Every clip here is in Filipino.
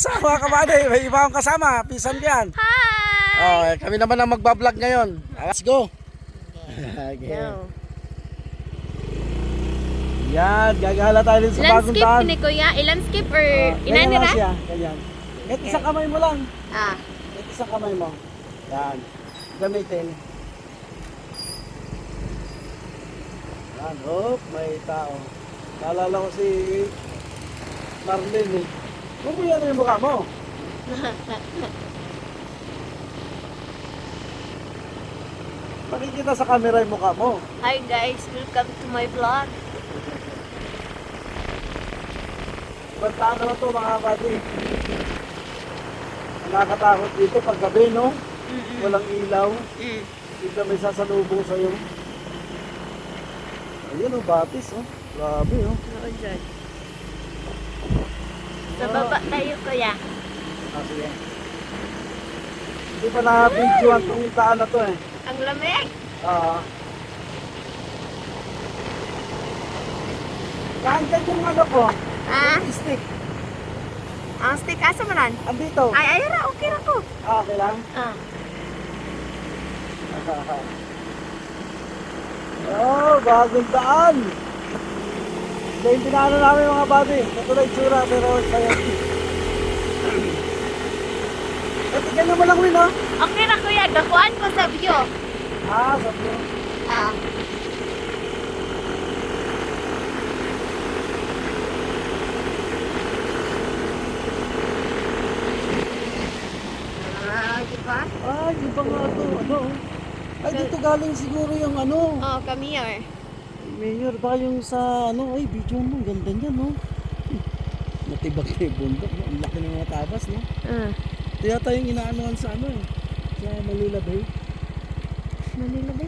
asa mga kabady. May iba akong kasama. Pisan yan. Hi! Oh, eh, kami naman ang magbablog ngayon. Ah, Let's go. Okay. Go. Yan, gagala tayo din sa bagong Landscape daan. ni Kuya. I-landscape or Ah, ina ganyan lang siya. Ganyan. Kahit isang kamay mo lang. Ah. Kahit isang kamay mo. Yan. Gamitin. Yan. Hop, may tao. Naalala ko si Marlene eh. Kung mo yan yung mukha mo. Pakikita sa camera yung mukha mo. Hi guys, welcome to my vlog. Bantaan na to mga buddy. Nakakatakot dito pag gabi, no? Mm-mm. Walang ilaw. Mm. Dito may sasalubong sa'yo. Ayun oh, batis oh. Grabe oh. Oo, dyan. Sa baba tayo Kuya. Ah, sige. Hindi pa na-videoan tong itaan na to eh. Ang lamig. Ah. Kain ka yung ano ko. Ah, Yung stick. ang stick asa manan? Andito. Ay, ay ra, okay ra ko. Ah, okay lang. Ah. oh, bagong daan. Ito yung pinano namin mga buddy. Ito na itsura pero kaya. Eh, tignan mo lang Win oh. Okay ra Kuya, gakuan ko sa view. Ah, sabi mo. Ah. Ah, di ba? Ah, yung pa nga to. Ano? Ay, dito galing siguro yung ano. Oh, come here. Mayor, baka yung sa ano. Ay, video mo. Ganda niya, no? Natibag na yung bundok. no? Ang laki ng mga tabas, no? Ah. Ito yata yung inaanuhan sa ano eh. Sa Manila Bay. Manila ba?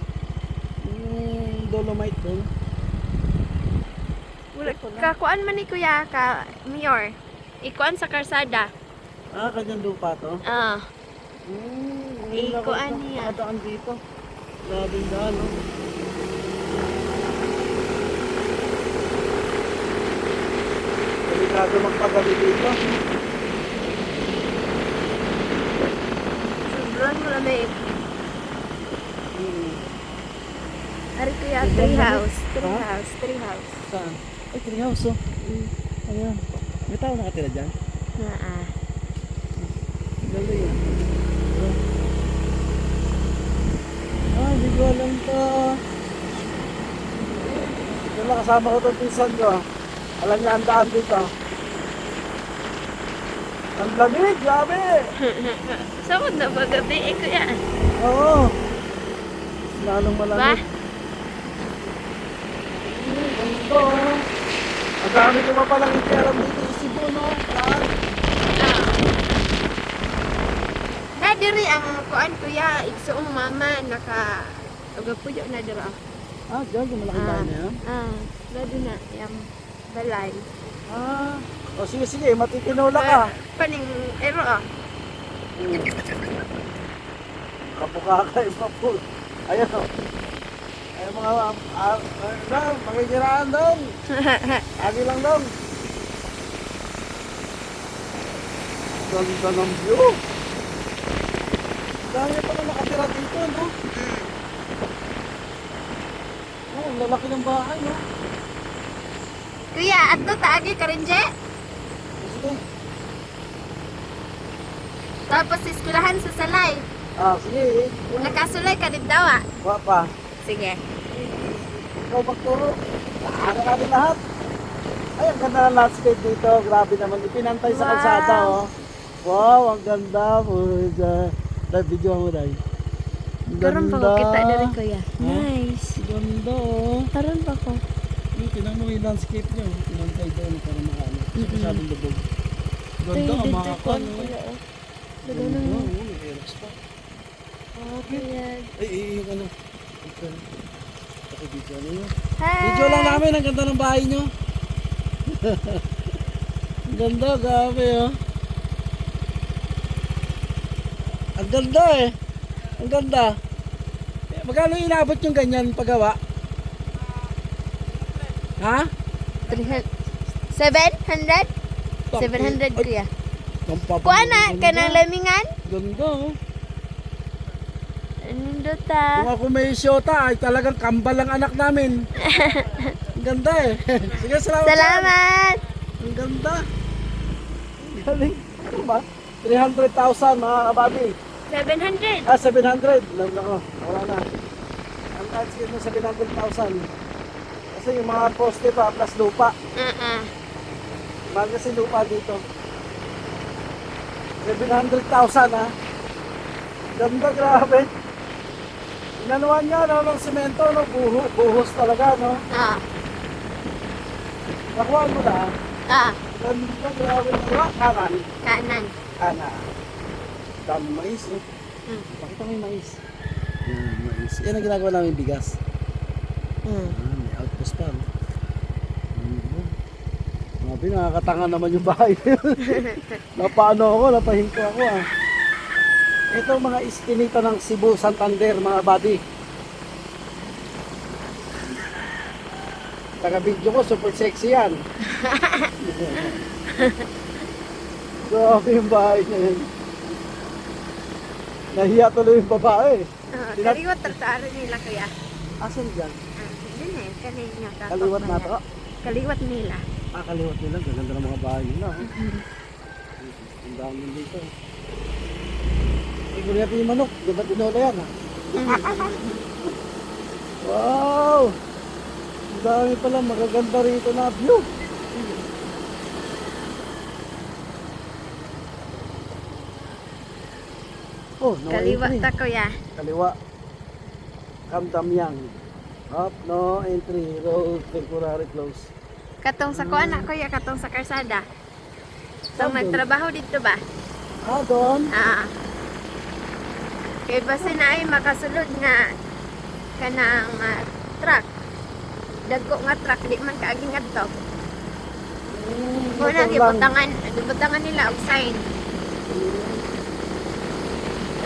Yung Dolomite doon. Wala kakuan man ni Kuya ka Mayor. Ikuan sa karsada. Ah, kanyang lupa to. Ah. Hmm, Eh, ngayon ako kuan ito, niya. nakadaan dito. Grabing daan, no? Delikado magpagabi dito. Sobrang malamig. Hmm. Ari Kuya, tree lamig. house. Tree Ha? house. Tree house. Saan? Ay, treehouse, oh. Mm. Ayan. May tao nakatira dyan? Ah, ah. Ganda yun. Ah, hindi ko alam to. Ito na kasama ko itong pinsan ko. Alam niya ang daan dito. Ang lamig, grabe! Saan na ba gabi eh Kuya? Oo. Lalong Ba? malamig. Hmm, ganito. Ang dami ko pa palang itiaram dito Cebu, no? Lahat. Ah. Na diri ang kuan Kuya, igsoong mama naka Ugapuyo na dira. Ah, dyan, yung malaking bahay na yan. Ah, lado na yung balay. Ah, o sige, sige, matitinula ka. Paning ero ah. Kapukakay pa po. Ayan o. Ay mga, ah, ah, dong, makikiraan dong. Agi lang dong. Ganda ng view. Dahil pa na nakatira dito, no? Oh, ang lalaki ng bahay, no? Kuya, ato taagi ka rin, Je? Tapos eskwelahan sa Salay. Ah, sige. Nakasulay ka din daw ah. Wapa. Sige. Ikaw magturo. Ano natin lahat? Ay, ang ganda ng landscape dito. Grabe naman. Ipinantay sa Wow. kalsada, oh. Wow, ang ganda. Dahil video mo, dahil. Ang Karon pa ko kita diri kuya. Nice. Ganda, oh. Karon pa ko. Yung Tinan mo yung landscape niyo. Pinantay doon para makaano. Kasi Mm-mm. masyadong lubog. Ganda, ang mga kan. oh. Daga Ganda, nang oh. May relax pa. Oh, kuya. Ay, ay, yung ano. Ito. Ako video ano yun. Hi. Video lang namin, ang ganda ng bahay nyo. ang ganda, grabe oh. Ang ganda eh. Ang ganda. Eh, Magkano inabot yung ganyan paggawa? Ha? 300 700? Bakit? 700 Ay, kuya. Kuha na, kanang lamingan. Ganda oh. Dota? Kung ako may syota ay talagang kambal ang anak namin. Ang ganda eh. Sige, salamat. Salamat! Ang ganda. Ang galing. Ano ba? 300,000 mga kababi. 700. Ah, 700. Alam na ko. Wala na. Ang touchscreen mo 700,000. Kasi yung mga poste pa plus lupa. Uh-uh. Mahal kasi lupa dito. 700,000 ha. Ganda, grabe. Inanuhan nga no, ng semento, no? Buho, buhos talaga, no? Ah. Nakuha mo na. Ah. Ganda, grabe. Diba? Kanan. Kanan. Kanan. Dami mais, eh. Hmm. Pakita mo yung mais. Yan, mais. Yan ang ginagawa namin bigas. Mm. Ah? Mhm. Grabe, nakakatanga naman yung bahay. Napaano ako, napahinto ako ah. Ito mga iskinita ng Cebu, Santander, mga buddy. Taga-video ko, super sexy yan. Grabe yung bahay niya yan. Nahiya tuloy yung babae. Ah, Tinat- kaliwat tartaro nila kuya. Asan dyan? Ah. Kanina ka. Kaliwat na to? Kaliwat nila. Ah, kaliwat nila. Gaganda ng mga bahay nila. oh. Ang dami dito. Tignan natin yung manok. Ganda tinola yan ha. Wow! Ang dami pala. Magaganda rito na view. Oh, no Kaliwat entry. ta kuya. Kaliwa. Kamdamyang. Up, no entry. Road temporary close. Katong sa kuan na kuya, katong sa karsada. So Saan doon? nagtrabaho dito ba? Ah, doon. Ah. Kay basi na ay makasulod nga kanang ah, truck. Dagko nga truck di man kaaging adto. Mm, Muna gibutangan, gibutangan nila og sign.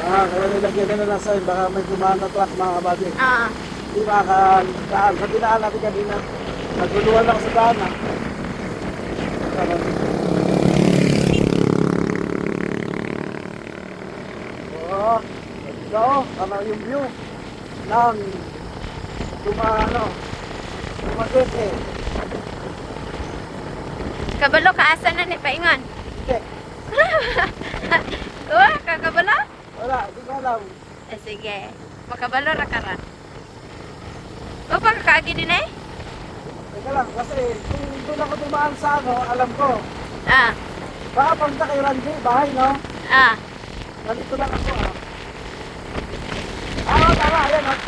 Ah, kaya nilagyan na lang sign. Baka may dumaan na truck mga kabady. Ah. Di ba ka daan sa dinaan natin kanina. Naguluhan ako sa daan ah. Tama. Oh, ito, ano yung view ng dumano. Dumaguete. Kabalo kaasa na ni paingon. Hindi, Tuwa ka kabalo? wala, di ko alam. Eh, sige. Makabalo ra ka ra. O pa kaagi din eh? Teka lang, kasi kung doon ako dumaan sa ano, alam ko. Ah. Baka pagka kay Randy, bahay, no? Ah. Nandito lang ako, ah. Ah, tama, ayan, ah.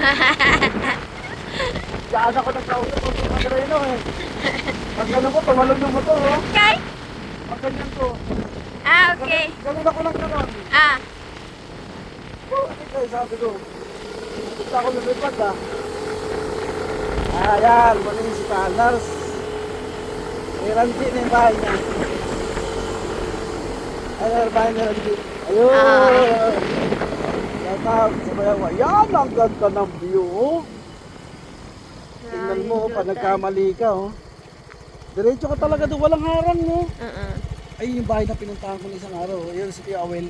Diyan ako nagkausap ko sa Magreno, eh. Pag ganun ko, tumalon yung motor, oh. Okay? Pag ganyan ko. Ah, okay. Ganun ako lang ganun. Ah. Oh, ano kayo, sabi ko. Gusto ako lumipad, ah. Ah, yan, muli si Tanars. May Randy na yung bahay niya. Yung bahay ni Randy? Ayun! Ah. Shout out sa Bayawa. Yan, ang ganda ng view, oh. Tingnan mo, pa nagkamali ka, oh. Diretso ka talaga doon, walang harang, no? Uh-uh. Ay, yung bahay na pinuntahan ko na isang araw. Yun si Kuya Awel.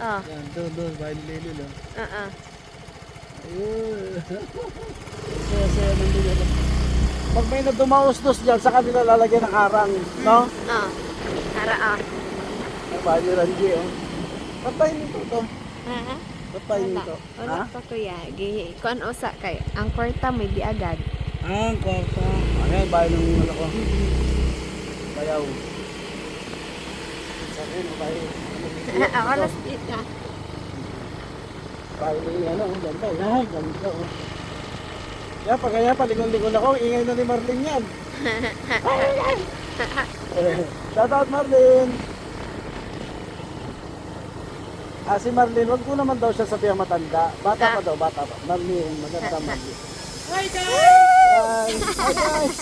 Oh. Yan, doon, doon, bahay ni Lelo, no? Uh-uh. Ayun. Saya-saya nandun yan. Pag may nadumaustos dyan, sa kanila lalagyan ng harang, no? Oh. Tara ah. Bahay ni Ranji, oh. Patay nito to. Ha? Patay Wala. nito. Wala pa kuya. Gi kuan usa kay ang kwarta may giagad. Ah, ang kwarta. Ayan, bahay ng ano ko. Bayaw. Sa akin, bahay. Ako ni ano, ganda. Yan, ganda. Oh. Yan, pag kaya palingon-lingon ako, ingay na ni Marlene yan. Shout out Marlene! Ah, si Marlene, wag ko naman daw siya sabihan matanda. Bata pa daw, bata pa. Marlene, maganda Marlene. Hi guys! Hi guys!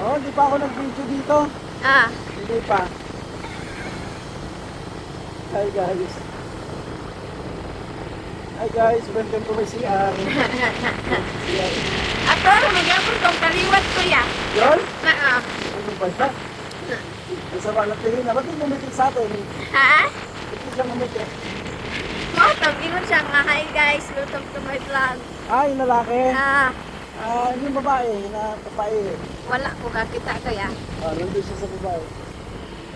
oh, di pa ako nag-video dito. Ah. Hindi pa. Hi guys. Hi guys, welcome to my CR. CR. Ato, magyapon kong kaliwat kuya. Yun? Na, ah. Ano ba yan? Ang sama ng tingin na. Ba't yung mumitik sa atin? ha? Ba't siya mumitik? Mo, ingon siya nga, hi guys, welcome to my vlog. Yung lalaki. Ah, Ah, yung babae na babae. wala ko kakita kuya. Ah, nandun siya sa babae.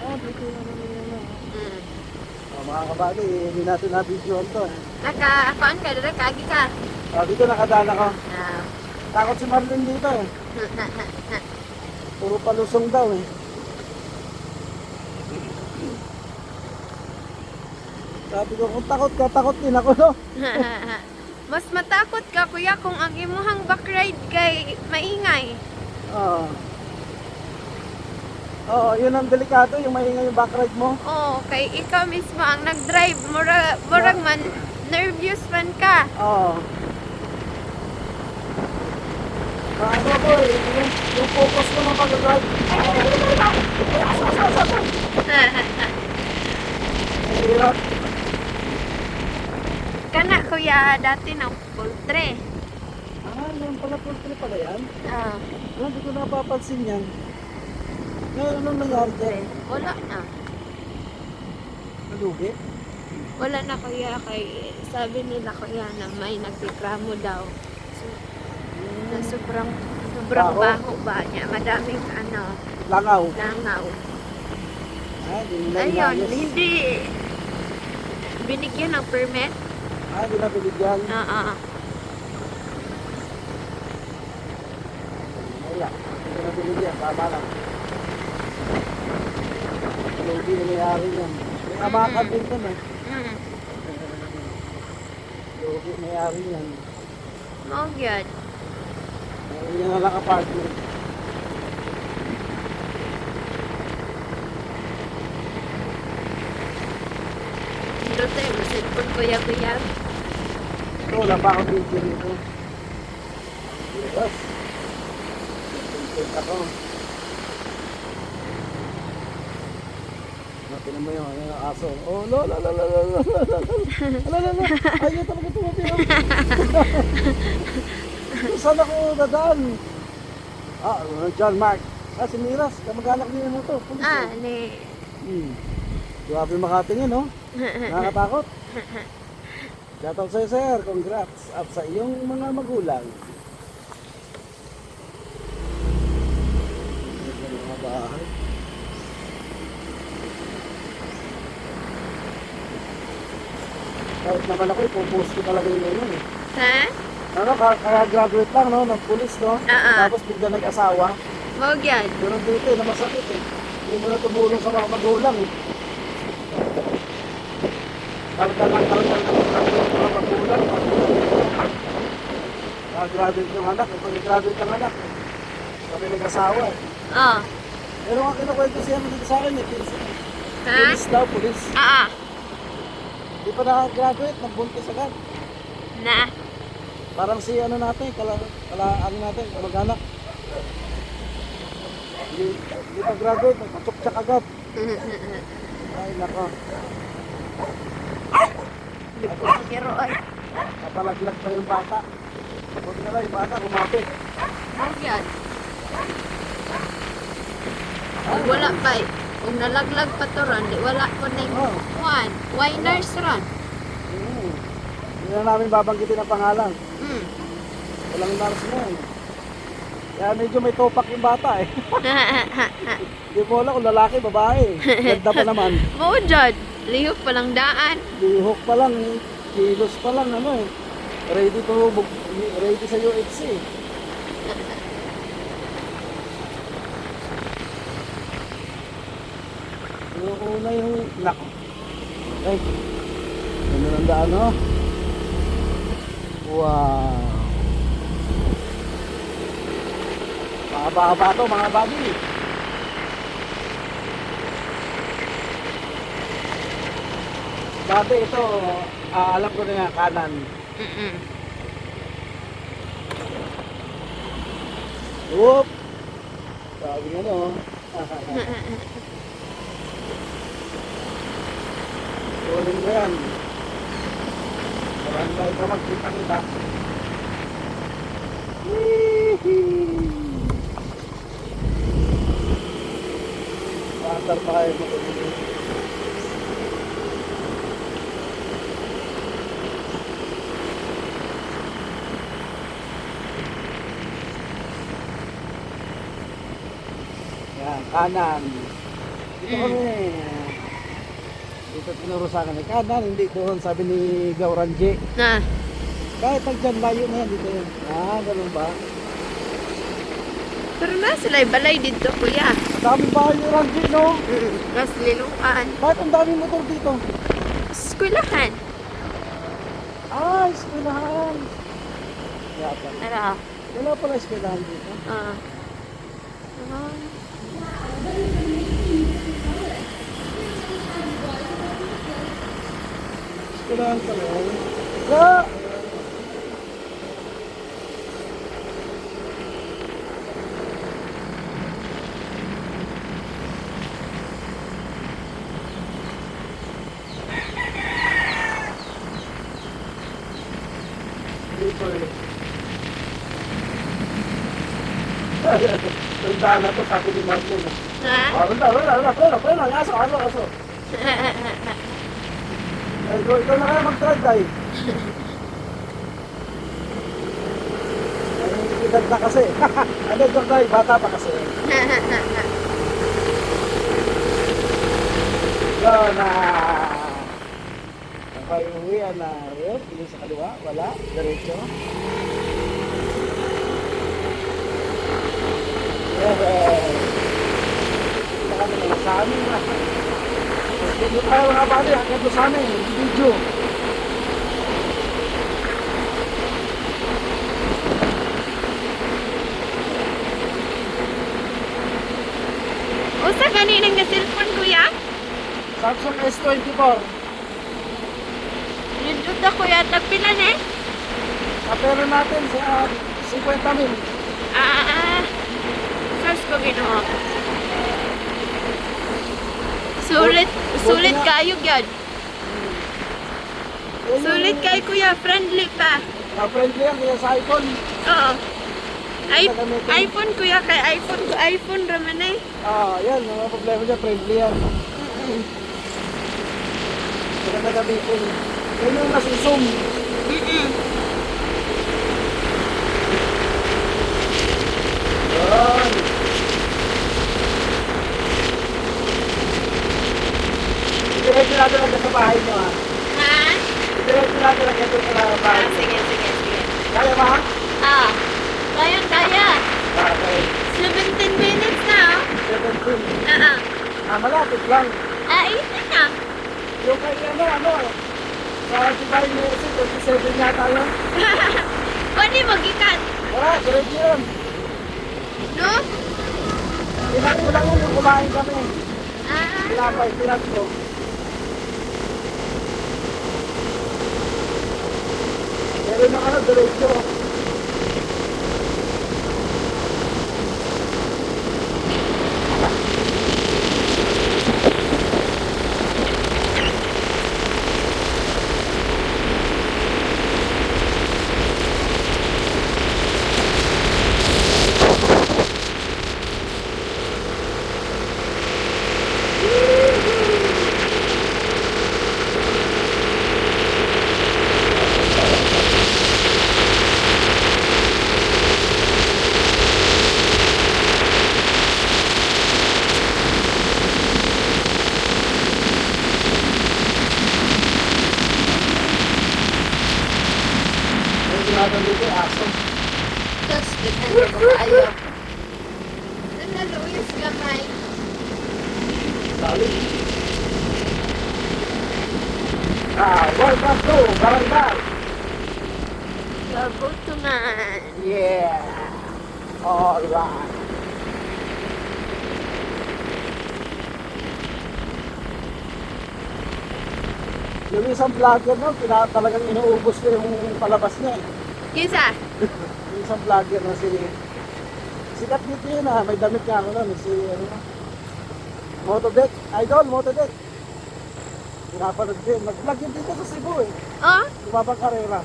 Ah, dito na naman yun. ah. Mm. Ah, mga kabali, hindi natin na-videoan to. Naka, kuan ka, dere, kagi ka. Ah, dito nakadaan ako. Ah. Takot si Marlene dito eh. Puro palusong daw eh. Sabi ko, kung takot ka, takot din ako, no? Mas matakot ka kuya kung ang imuhang backride kay maingay. Oo. Oo, yun ang delikado, yung maingay yung backride mo. Oo, kay ikaw mismo ang nag-drive. Mura, murag man, nervous man ka. Oo. Ah, ano ko eh, yung, yung focus ko ng pag-drive. Ang hirap. Kana kuya, dati na pultre. Ah, yan pala, pultre pala yan. Ah, Ah, Hindi ko napapansin yan. Ngayon, anong nangyari dyan? wala na. Nalugi? Wala na kuya kay sabi nila kuya na may nagtikramo daw. So, na sobrang sobrang Baho. baho ba niya. Madaming ano, Langaw. langaw. Hindi nila Ayun, hindi binigyan ng permit. Ah, hindi na binigyan. Oo. Wala. Hindi na binigyan. Tama lang lady na may-ari nun. Din to na. Lady may-ari yan. Mao gyud. Hindi na lang apartment. Dito tayo, cellphone kuya-kuya. Ito, wala pa akong video dito. Yes. Ito ako. Natin mo yung, yung aso. Oh, lo, lo, lo, lo, lo, lo, lo, lo, lo. Ala, ala, ala. Ayaw talaga tumapira. Saan ako dadaan? Ah, John Mark. Ah, si Miras. Kamag-anak niya mo to. Pulis Ah, ni. Hmm. Grabe makatingin, no? Nakakatakot. Shoutout sa'yo, sir. Congrats. At sa iyong mga magulang. Ito yung mga bahay. Kahit naman ako, ipopost ko talaga yun yun eh. Ha? Ano, ka- kaya graduate lang, no? Ng pulis, no? Oo. Tapos bigla nag-asawa. Mao gyud. Pero dito, eh, na masakit eh. Hindi mo na tumulong sa mga magulang eh. Kalkal lang, kalkal lang, kalkal lang mga magulang. Nag-graduate yung anak, eh. Pag-graduate ang anak, eh. Kami nag-asawa eh. Oh. Pero ang kinukwento siya dito sa akin eh. Pulis, Ha? pulis daw, pulis. Ah, ah. Di pa nakagraduate, nagbuntis agad. Na. Parang si ano natin, kala, kala ano natin, kamag-anak. Hindi, hindi pa graduate, nagpatsok agad. Ay, nako. Pero ay, Kapalaglag pa yung bata. Buti na lang yung bata, kumapit. gyud. Kung wala pa eh. Kung nalaglag pa to ron, di wala ko ning Oh. kuan. Winers ron. Mm. Hindi na namin babanggitin ang pangalan. Mm. Walang nurse na eh. Kaya medyo may topak yung bata eh. Hindi mo alam kung lalaki, babae. Ganda pa naman. Mao jud. Lihok pa lang daan. Lihok pa lang, kilos pa lang, ano eh. Ready to, ready sa UFC eh. Yung una yung, nako. Ay, ganda ng daan, no? Wow. Mahaba-haba to, mga babi. Dati ito, ah, alam ko na nga, kanan. Mm. Whoop! Sabi nga no. Tuloy mo yan. Saan tayo ka magkita-kita? Patar pa kayo matulog. Yan, kanan. Dito kami. Dito tinuro sa akin. Kanan, hindi doon. Sabi ni Gauranji. Na. Kahit pag dyan, layo na yan. Dito yun. Ah, ganun ba? Pero na sila balay dito, kuya. Ang dami ba yung Ranji, no? Mas liluan. Bakit ang dami motor dito? Eskwelahan. Ah, eskwelahan. Yata. Ara. Wala pala eskwelahan dito. Ah. Ah. Eskwelahan pala yan. Wala! Dito eh. Tandaan na to, sabi ni Martin. Ha? Ah, wala, wala, wala, preno, preno, aso, aso, aso. Eh, ikaw, ikaw na kaya mag-drive. Ay, edad na kasi. ano ito, day? Bata pa kasi. Yun, na... Okay, uwian na. Yun, tingin sa kaliwa, wala, diretso. Saka na sa amin na. Hindi tayo mga bali, hanggang doon sa amin, video. Usa ganinang nga cellphone, kuya? Samsung S24. Nindot ako yata pila ne? Kapero natin sa 50 mil. Ah, ah. Search ko ginoo. Sulit, sulit kayo gyud. Sulit kay kuya, friendly pa. Na-friendly yan kaya sa iPhone. Oo. I- iPhone kuya, kay iPhone ko iPhone raman eh. Ah, yan, mga problema niya, friendly yan. Maganda gamitin. Yan yung nasi-zoom. Mm-mm. Yan. Diretso natin lang sa bahay mo ha. Ha? Diretso natin lang ito sa bahay. Ah, sige, sige, sige. Kaya ba ha? Ah, kaya, kaya. Ah, Okay. 17 minutes na, oh. 17. Ah, ah. Ah, malapit lang. Ah, ito na. Yung kay ano, ano, sa Dubai Music, 27 yata yun. Pwede mag-ikat. Wala, diretso yun. No? Tinat ko lang yun, yung kumain kami. Ah, Tinapay, tinat ko. Pero na ano, diretso. Yung ganyan na ba kayo? Nanaluyos gamay. Dali. Ah, welcome to Barangay. Kabutunan. Yeah. All right. Yung isang vlogger no, pina, talagang inuubos ko yung palabas niya. eh. Kisa? Yung isang vlogger na si... Sikat dito yun ah, may damit nga ako nun. Si ano, Motodeck. Idol, Motodeck. Pinapanood yun. Nag-vlog yun dito sa Cebu eh. Oh? Kumapag-karera.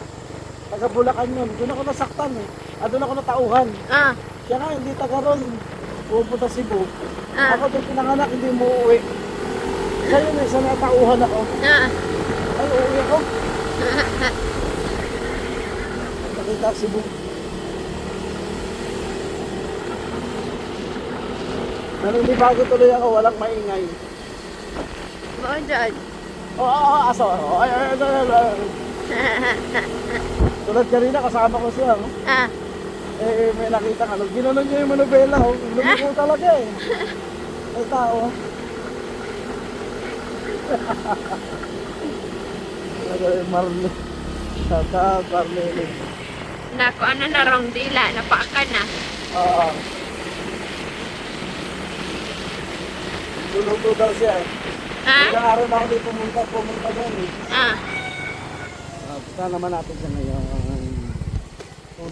Taga Bulacan yun. Doon ako nasaktan eh. Ah, doon ako natauhan. Ah, Siya nga, hindi taga ron. Pupunta Cebu. ah, Ako doon pinanganak, hindi mo uuwi. Siya yun eh, sa natauhan ako. ah. Ay, uuwi ako. Nakita Cebu. Naninibago tuloy ako, walang maingay. Mo dyan. Oo, oh, oh, aso. Oh, ay, ay, ay, ay, ay. Tulad kanina, kasama ko siya. Oh. ah, Eh, may nakita ka. Ginanon niya yung manubela. Oh. Lumiko talaga eh. Ay, tao. Talaga eh, Marley. Tata, Marley. Nako, ano na rong dila, napaka na. Oo. Luluto daw siya. Ha? Ilang araw na ako dito pumunta, pumunta doon eh. Ah, Uh, punta naman natin siya ngayon.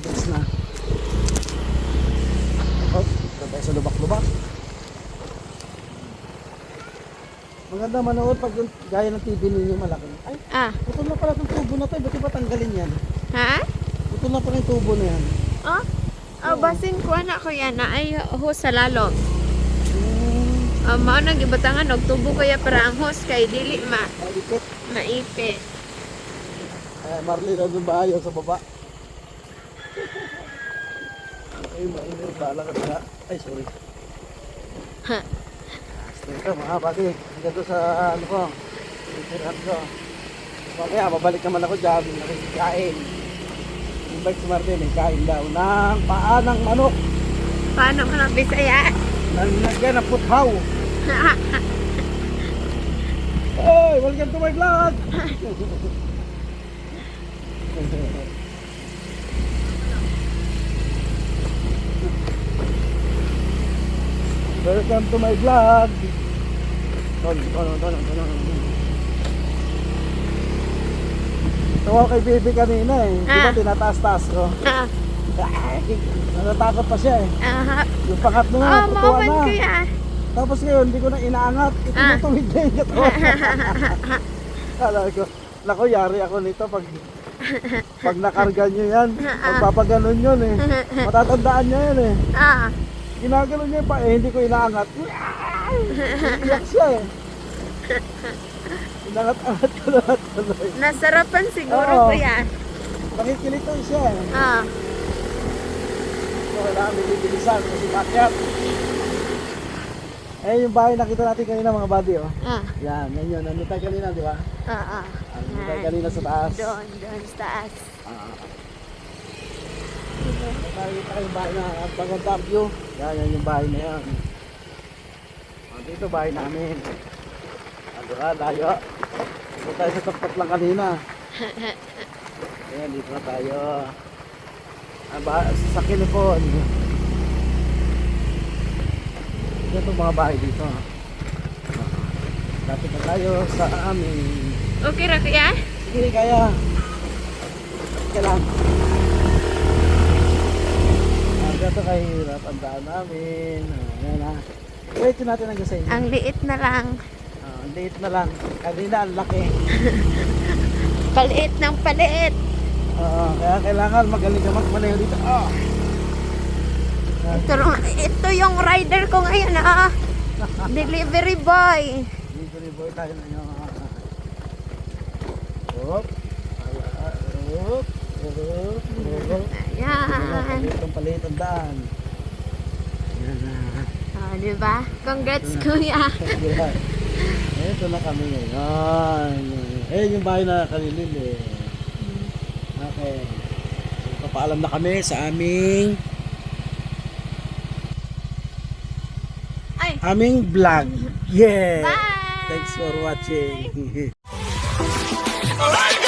Days na. Oh, tayo sa lubak-lubak. Maganda manood pag yung gaya ng TV ninyo malaki. Ay, ah. ito na pala itong tubo na to. Ba't ba tanggalin yan? Ha? Ito na pala yung tubo na yan. Oh? Oh, basin ko anak ko yan na ay ho sa lalong. Oh, mao nang gibutangan og tubo kaya para ang host kay dili ma maipit. Eh, Marley na doon ba ayaw sa baba? Ay, mainit. Bahala ka na. Ay, sorry. Ha. Ito mga pati, hindi to sa ano ko, titirahan ko. Mamaya, babalik naman ako dyan, nakikikain. Invite si Martin, eh, kain daw ng paa ng manok. Paano nang bisaya? Nalagyan ng puthaw. Hey, welcome to my vlog! welcome to my vlog! Ton, ton, ton, ton, ton. Tawa kay Bibi kanina eh. Di ba Ah. tinataas-taas ko? Ah, Natatakot pa siya eh. ah. Yung pangat mo nga, Oh, putuwa mauman na. ko ya. Tapos ngayon, hindi ko na inaangat. Ito Ah. na tuwid na yung katawan. Kala ko, naku, yari ako nito pag pag nakarga nyo yan. Magpapaganon yun eh. Matatandaan nyo yan eh. Ah. Ginaganon nyo yung pa, eh, hindi ko inaangat. Iyak siya eh. Inangat-angat ko lahat tuloy. Nasarapan siguro Oo. ko. Nakikilito siya eh. Ah. Kailangan bibilisan kasi pakyat. Eh, yung bahay nakita natin kanina mga buddy oh. Ah. Yan, yan yun. Nandun tayo kanina, di ba? Ah, ah. Nandun tayo kanina sa taas. Doon, doon sa taas. Ah. Nakita yung bahay na ang view. Yan, yan yung bahay na yan. Ah, dito bahay namin. Ando ka, layo. Dito tayo sa tapat lang kanina. Ayan, dito na tayo. Sa Kinipon. Ito yung mga bahay dito. Dati na tayo sa amin. Okay ra kuya? Sige, kaya. Kailangan. Ah, gato kay hirap ang daan namin. Ayan na. Diretso natin hanggang sa inyo. Ang liit na lang. Ah, ang liit na lang. Kanina ang laki. Paliit ng paliit. Oo, kaya kailangan magaling ka magmaneho dito. Ah! Ito, ito yung rider ko ngayon ah. Delivery boy. Delivery boy tayo na yun. Hop. Ah, Hop. Hop. Ayan. Palit ang palit ang daan. Ayan. Oh, di ba? Congrats kuya. Ayan. Ito na kami ngayon. Eh, yung bahay na kalilil eh. Okay. So, papaalam na kami sa aming Ay. aming vlog. Yeah. Bye. Thanks for watching. Alright,